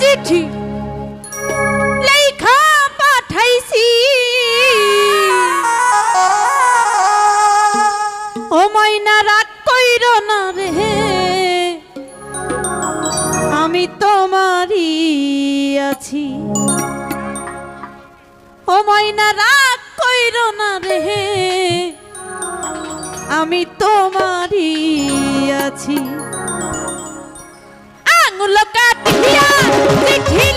চিঠি লেখা পাঠাইছি। ও ময়না, রাগ কইর না রে। আমি তোমারই আছি। ও ময়না, রাগ কইর না রে। আমি তোমারই আছি। मिठी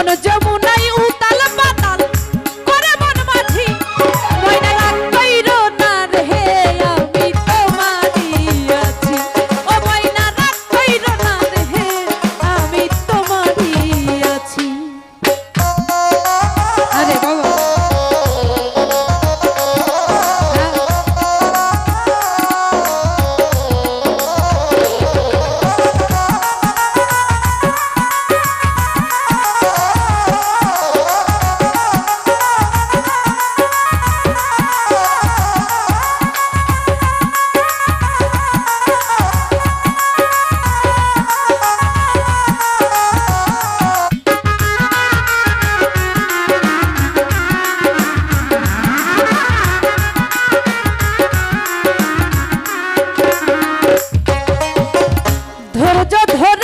Jamuna Jamuna ধৈর্য ধরে